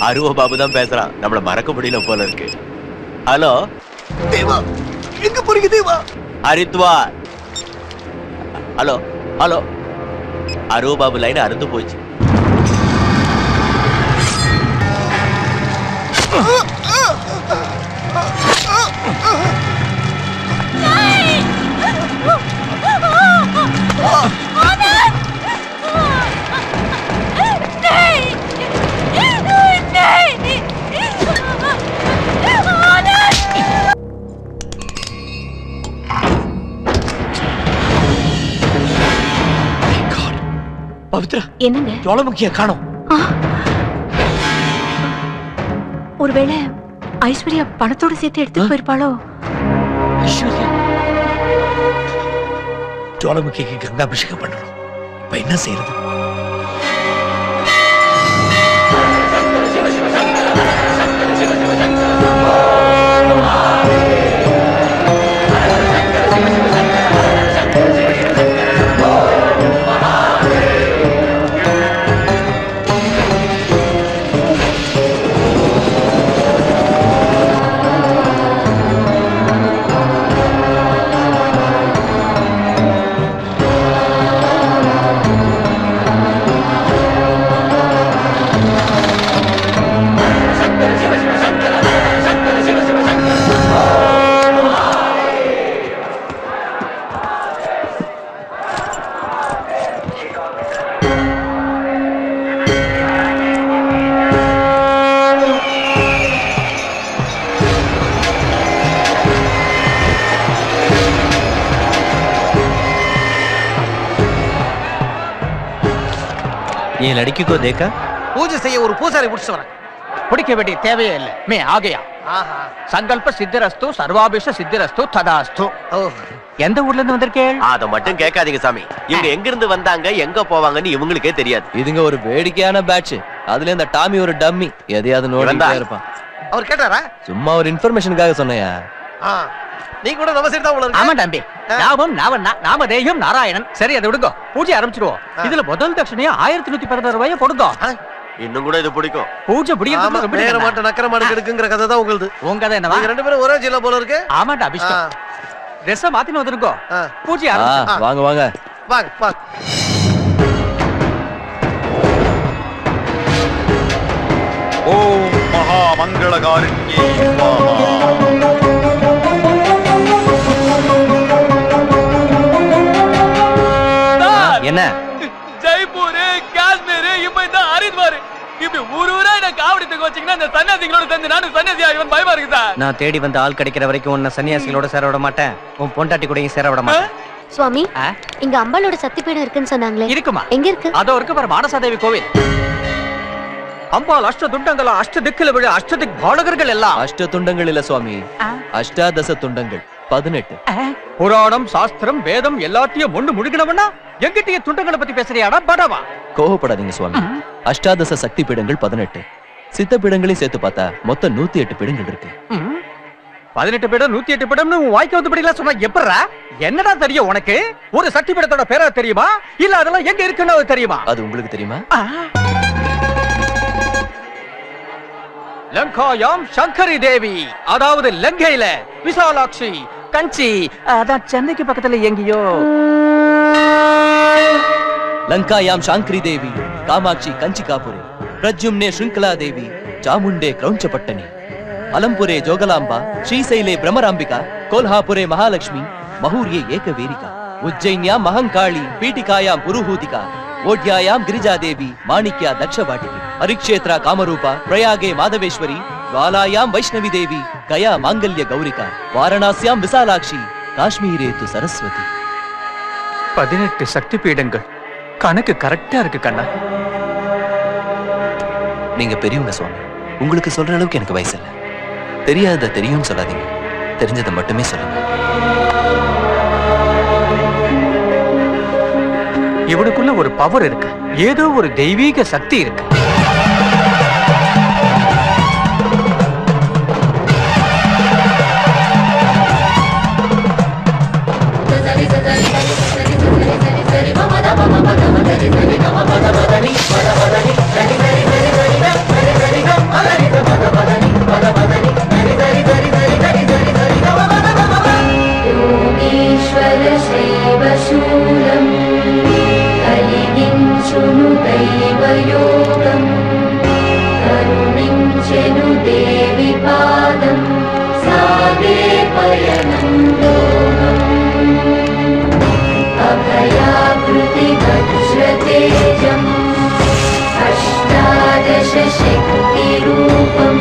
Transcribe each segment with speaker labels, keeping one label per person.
Speaker 1: அருவ பாபு தான் பேசுறான். நம்மள மறக்க முடியல போல இருக்கு. ஹலோ? தேவா எங்க போறீங்க Deva? Haridwar. Hello hello. அருவ Babu line அறுந்து போச்சு.
Speaker 2: என்னங்க?
Speaker 1: ஜோலமுக்கிய காணோம்.
Speaker 2: ஒருவேளை ஐஸ்வர்யா பணத்தோட சேர்த்து எடுத்துட்டு போயிருப்பாளோ?
Speaker 1: ஐஸ்வர்யா. ஜோலமுக்கிக்கு கங்காபிஷேகம் பண்ணணும். இப்ப என்ன செய்யறது? ये लड़की को देखा
Speaker 3: பூஜை செய்ய ஒரு பூசாரி முடிச்சு வரேன்
Speaker 4: பிடிக்க வேண்டிய தேவையே இல்லை மே ஆகையா
Speaker 3: ஆஹா
Speaker 4: சங்கல்ப சித்திரஸ்து சர்வாபிஷ சித்திரஸ்து ததாஸ்து
Speaker 3: ஓ
Speaker 4: எந்த ஊர்ல இருந்து வந்திருக்கேள்
Speaker 1: அத மட்டும் கேட்காதீங்க சாமி இவங்க எங்க இருந்து வந்தாங்க எங்க போவாங்கன்னு இவங்களுக்கே தெரியாது
Speaker 5: இதுங்க ஒரு வேடிக்கையான பேட்ச் அதுல இந்த டாமி ஒரு டம்மி எதையாவது நோடிட்டே
Speaker 1: இவன்தான்.
Speaker 5: இருப்பான்
Speaker 3: அவர் கேட்டாரா
Speaker 5: சும்மா ஒரு இன்ஃபர்மேஷனுக்காக சொன்னையா
Speaker 3: ஆ நீ கூட நம்ம சைடு தான் உள்ள
Speaker 4: ஆமா
Speaker 3: இருக்கு
Speaker 4: தம்பி நாமம் நாவண்ணா நாம தேயம் நாராயணன். சரி அதை விடுங்க. பூஜை ஆரம்பிச்சிடுவோம்
Speaker 3: ஆ.
Speaker 4: இதுல முதல் தட்சணையா ஆயிரத்தி நூத்தி பதினாறு ரூபாய கொடுங்க.
Speaker 1: இன்னும் கூட இது பிடிக்கும்.
Speaker 4: பூஜை
Speaker 3: ஆமா
Speaker 4: பிடிக்கிறது ரொம்ப நேரம்
Speaker 3: மாட்ட நக்கர மாடு எடுக்குங்கிற கதை தான் உங்களுது.
Speaker 4: உங்க கதை என்னவா?
Speaker 3: நீங்க ரெண்டு பேரும் ஒரே ஜில்ல போல இருக்கு.
Speaker 4: ஆமாண்டா
Speaker 3: ஆ,
Speaker 4: அபிஷ்டம் ட்ரெஸ் மாத்தின்னு வந்திருக்கோ. பூஜை ஆரம்பிச்சு
Speaker 5: வாங்க வாங்க.
Speaker 3: வாங்க வாங்க.
Speaker 6: ஓம் மகாமங்களகாரிண்யே ஸ்வாஹா
Speaker 7: வச்சீங்கன்னா இந்த சன்னியாசிகளோட சேர்ந்து நானும் சன்னியாசி ஆகிவன் பயமா இருக்கு சார்.
Speaker 4: நான் தேடி வந்த ஆள் கிடைக்கிற வரைக்கும் உன்னை சன்னியாசிகளோட சேர விட மாட்டேன். உன் பொண்டாட்டி கூடயும் சேர விட மாட்டேன்.
Speaker 2: சுவாமி
Speaker 4: ஆ?
Speaker 2: இங்க அம்பாளோட சக்தி பீடம் இருக்குன்னு சொன்னாங்களே.
Speaker 4: இருக்குமா?
Speaker 2: எங்க இருக்கு?
Speaker 4: அதோ இருக்கு பாரு மானசாதேவி கோவில். அம்பாள் அஷ்ட துண்டங்களா அஷ்ட திக்கில விழ அஷ்ட திக் பாலகர்கள் எல்லாம்.
Speaker 5: அஷ்ட துண்டங்கள் இல்ல சுவாமி. அஷ்டாதச துண்டங்கள் பதினெட்டு.
Speaker 4: புராணம் சாஸ்திரம் வேதம் எல்லாத்தையும் ஒண்ணு முழுகினவனா எங்கிட்டயே துண்டங்களை பத்தி பேசுறியாடா படவா?
Speaker 5: கோவப்படாதீங்க சுவாமி. அஷ்டாதச சக்தி பீடங்கள் பதினெட்டு. சித்த பீடங்களையும் சேர்த்து பார்த்தா மொத்தம் நூத்தி எட்டு பீடங்கள் இருக்கு.
Speaker 4: பதினெட்டு பீடம் நூத்தி எட்டு பீடம்னு உன் வாய்க்கு வந்தபடிலாம் சொன்னா எப்படா என்னடா தெரியும் உனக்கு? ஒரு சக்தி பீடத்தோட பேரா தெரியுமா? இல்ல அதெல்லாம் எங்க இருக்குன்னு தெரியுமா?
Speaker 5: அது உங்களுக்கு தெரியுமா.
Speaker 4: லங்காயாம் சங்கரி தேவி அதாவது லங்கையில விசாலாட்சி கஞ்சி அதான் சென்னைக்கு பக்கத்துல எங்கேயோ.
Speaker 5: லங்காயாம் சாங்கிரி தேவி காமாட்சி கஞ்சிகாபுரே பிரஜும்னே ప్రద్యుమ్నే శృంఖలాదేవి చాముండే క్రౌంచపట్టని అలంపురే జోగలాంబ శ్రీశైలే భ్రమరాంబిక కోల్హాపురే మహాలక్ష్మి మహూర్యే ఏకవేరిక ఉజ్జయిన్యాం మహంకాళి పీఠికాయాం పురుహూతిక ఓఢ్యాయాం గిరిజాదేవి சரஸ்வதி
Speaker 4: பதினெட்டு சக்தி பீடங்கள் கணக்கு கரெக்டா இருக்கு கண்ணா
Speaker 5: நீங்க பெரியவங்க சுவாமி. உங்களுக்கு சொல்ற அளவுக்கு எனக்கு வயசு இல்ல. தெரியாததை தெரியும்னு சொல்லாதீங்க. தெரிஞ்சதை மட்டுமே சொல்லுங்க.
Speaker 4: இவனுக்குள்ள ஒரு பவர் இருக்கு. ஏதோ ஒரு தெய்வீக சக்தி இருக்கு.
Speaker 6: शक्तिरूपम्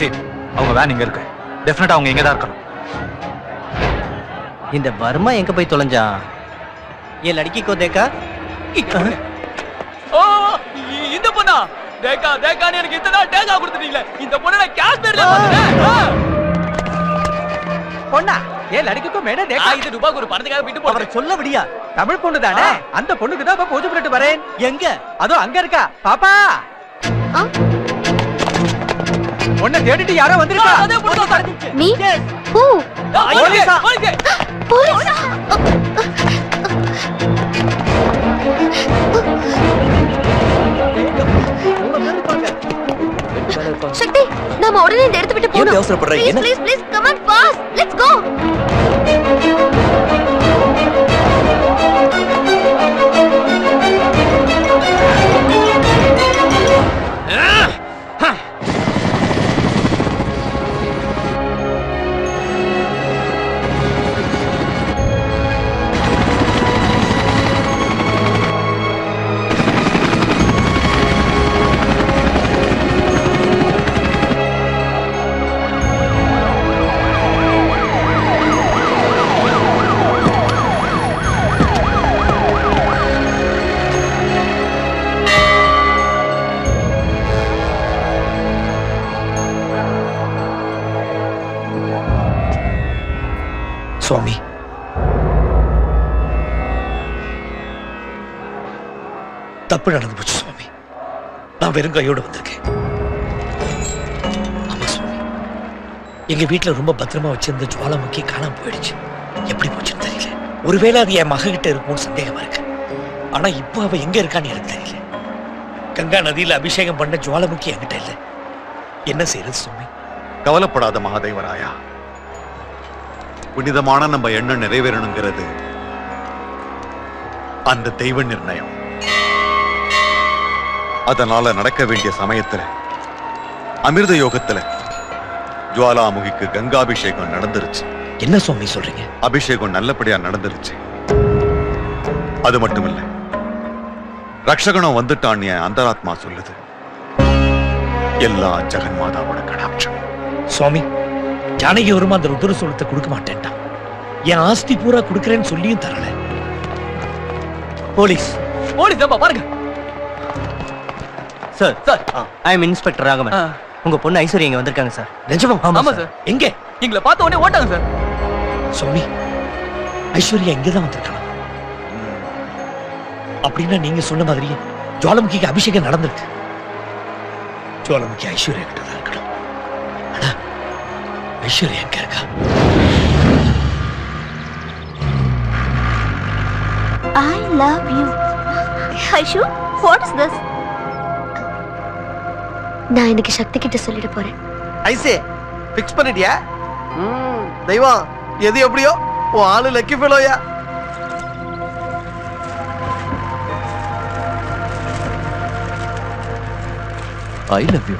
Speaker 4: சி அவங்க வேன் இங்க இருக்கு. டெஃபினட்டா அவங்க இங்க தான் இருக்கணும்.
Speaker 8: இந்த வர்மா எங்க போய் தொலைஞ்சா? ஏ லடக்கி கோ தேக்கா.
Speaker 7: ஓ இந்த பொண்ணா? தேக்கா தேக்கான்னு எனக்கு இத்தனை டேக்கா கொடுத்துட்டீங்களே. இந்த பொண்ணு நான் காஷ்மீர்ல பார்த்தேன்
Speaker 4: பொண்ணா ஏ லடக்கிக்கும் மேடம்
Speaker 7: தேக்கா. இது ரூபாய்க்கு ஒரு பணத்துக்காக விட்டு போறேன்
Speaker 8: சொல்ல முடியா
Speaker 4: தமிழ் பொண்ணு தானே? அந்த பொண்ணுக்கு தான் பூஜை பண்ணிட்டு வரேன்.
Speaker 8: எங்க?
Speaker 4: அதோ அங்க இருக்கா. பாப்பா. ஆ. உன்னை தேடிட்டு யாரோ வந்திருக்கா.
Speaker 2: நீ ஓ
Speaker 4: போலீஸா?
Speaker 7: போலீஸே.
Speaker 2: சக்தி நாம உடனே இந்த இடத்தை விட்டு போகணும்
Speaker 5: அவசரப்படுற?
Speaker 2: ப்ளீஸ்
Speaker 5: என்ன?
Speaker 2: Please please come on fast let's
Speaker 3: go தப்பு நடந்து போச்சு சுவாமி. நான் வெறும் கையோட வந்திருக்கேன். ஆமா சுவாமி. எங்க வீட்டுல ரொம்ப பத்திரமா வச்சிருந்த ஜுவாலாமுக்கி காணாம போயிடுச்சு. எப்படி போச்சுன்னு தெரியல. ஒருவேளை அது என் மக இருக்கும்னு சந்தேகமா இருக்கு. ஆனா இப்போ அவ எங்க இருக்கான்னு எனக்கு தெரியல. கங்கா நதியில அபிஷேகம் பண்ண ஜுவாலாமுக்கி என்கிட்ட இல்லை. என்ன செய்யறது சுவாமி?
Speaker 6: கவலைப்படாத மகாதேவராயா. புனிதமான நம்ம எண்ணம் நிறைவேறணுங்கிறது அந்த தெய்வ நிர்ணயம். அதனால நடக்க வேண்டிய சமயத்துல அமிர்த யோகத்துல ஜுவாலாமுகிக்கு கங்காபிஷேகம் நடந்துருச்சு.
Speaker 3: என்ன சுவாமி சொல்றீங்க?
Speaker 6: அபிஷேகம் நல்லபடியா நடந்துருச்சு. அது மட்டும் இல்ல ரக்ஷகனும் வந்துட்டான் அந்தராத்மா சொல்லுது. எல்லா ஜெகன்மாதாவோட கடாட்சம்.
Speaker 3: சுவாமி ஜானகி வருமா அந்த ருத்ர சோளத்தை கொடுக்க மாட்டேன்ட்டான். என் ஆஸ்தி பூரா கொடுக்கறேன்னு சொல்லியும் தரல.
Speaker 8: போலீஸ்
Speaker 7: போலீஸ் பாருங்க. Sir
Speaker 8: sir. I am inspector
Speaker 7: Raghavan.
Speaker 8: உங்க பொண்ணு ஐஸ்வர்யா இங்க வந்திருக்காங்க சார்.
Speaker 3: நிஜமா?
Speaker 7: ஆமா சார்.
Speaker 3: எங்க?
Speaker 7: எங்களை பார்த்த உடனே ஓட்டாங்க சார்.
Speaker 3: சுவாமி ஐஸ்வர்யா இங்கதான் வந்திருக்கலாம் அப்படின்னா நீங்க சொன்ன மாதிரியே ஜுவாலமுகிக்கு அபிஷேகம் நடந்திருக்கு. ஜுவாலமுகி ஐஸ்வர்யா கிட்ட தான் இருக்கணும். ஆனா ஐஸ்வர்யா எங்க இருக்கா?
Speaker 2: I love you Aishu what is this நான் இன்னைக்கு சக்தி கிட்ட சொல்லிட போறேன்.
Speaker 3: ஐசே ஃபிக்ஸ் பண்ணிட்டியா? தெய்வம் எது எப்படியோ உன் ஆளு லக்கி ஃபெலோயா
Speaker 5: ஐ லவ் யூ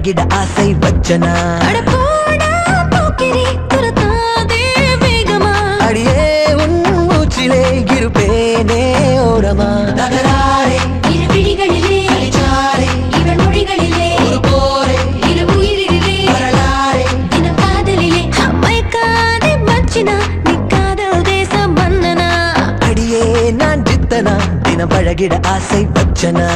Speaker 9: பழகிட ஆசை வச்சனா அடியே உன் மூச்சிலே இருப்பேனே ஓரமா? தகராறே
Speaker 2: இரு பிடிகளிலே
Speaker 9: அழிச்சாரே
Speaker 2: இவன் மொழிகளிலே
Speaker 9: ஒரு போரே.
Speaker 2: இரு உயிரிலே.
Speaker 9: வரலாறே.
Speaker 2: தினம் காதலிலே அம்மை காதே மச்சினா நீ காதல் தேசம் மன்னனா
Speaker 9: அடியே நான் ஜித்தனா பழகிட ஆசை வச்சனா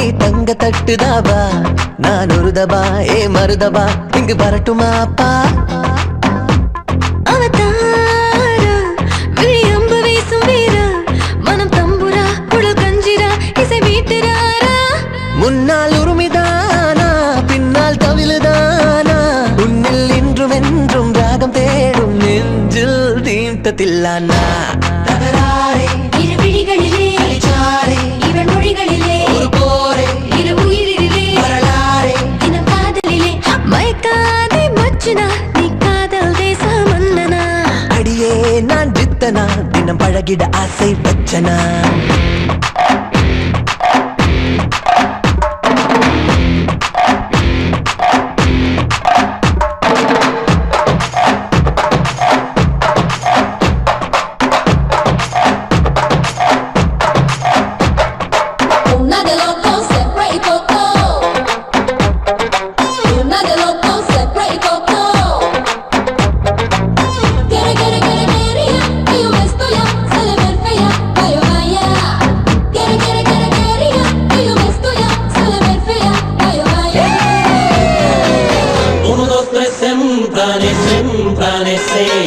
Speaker 9: நீ தங்க தட்டு தாபா நான் ஒரு தபா ஏ மருதபா இங்கு
Speaker 2: வரட்டுமா அப்பா?
Speaker 9: முன்னால் உருமிதானா? பின்னால் தவிழுதானா? உன்னில் இன்றும் என்றும் ராகம் ஆகிட ஆசை வச்சனா
Speaker 2: pranesim pranesim